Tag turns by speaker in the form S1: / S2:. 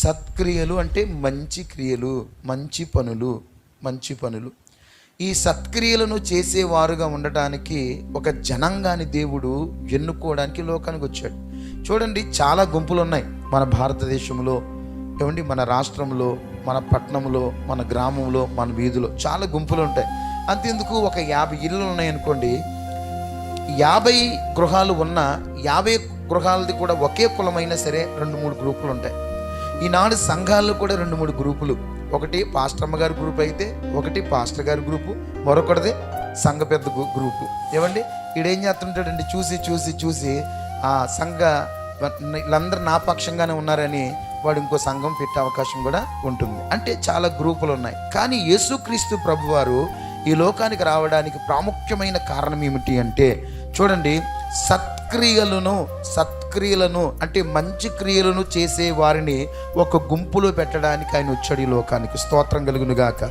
S1: సత్క్రియలు అంటే మంచి క్రియలు మంచి పనులు మంచి పనులు. ఈ సత్క్రియలను చేసేవారుగా ఉండటానికి ఒక జనాంగాన్ని దేవుడు ఎన్నుకోవడానికి లోకానికి వచ్చాడు. చూడండి చాలా గుంపులు ఉన్నాయి మన భారతదేశంలో. ఏమండి మన రాష్ట్రంలో మన పట్టణంలో మన గ్రామంలో మన వీధిలో చాలా గుంపులు ఉంటాయి అంతెందుకు ఒక యాభై ఇళ్ళు ఉన్నాయనుకోండి యాభై గృహాలు ఉన్న యాభై గృహాలది కూడా ఒకే కులమైనా సరే రెండు మూడు గ్రూపులు ఉంటాయి ఈనాడు సంఘాల్లో కూడా రెండు మూడు గ్రూపులు. ఒకటి పాస్టర్మ్మ గారి గ్రూప్ అయితే ఒకటి పాస్టర్ గారి గ్రూపు మరొకటిది సంఘ పెద్ద గ్రూపు. ఏమండి? ఈడేం చేస్తుంటాడండి? చూసి చూసి చూసి ఆ సంఘ వీళ్ళందరూ నా పక్షంగానే ఉన్నారని వాడు ఇంకో సంఘం పెట్టే అవకాశం కూడా ఉంటుంది. అంటే చాలా గ్రూపులు ఉన్నాయి. కానీ యేసుక్రీస్తు ప్రభువారు ఈ లోకానికి రావడానికి ప్రాముఖ్యమైన కారణం ఏమిటి అంటే చూడండి సత్ సత్క్రియలను సత్క్రియలను అంటే మంచి క్రియలను చేసే వారిని ఒక గుంపులో పెట్టడానికి ఆయన వచ్చాడు ఈ లోకానికి. స్తోత్రం కలుగునుగాక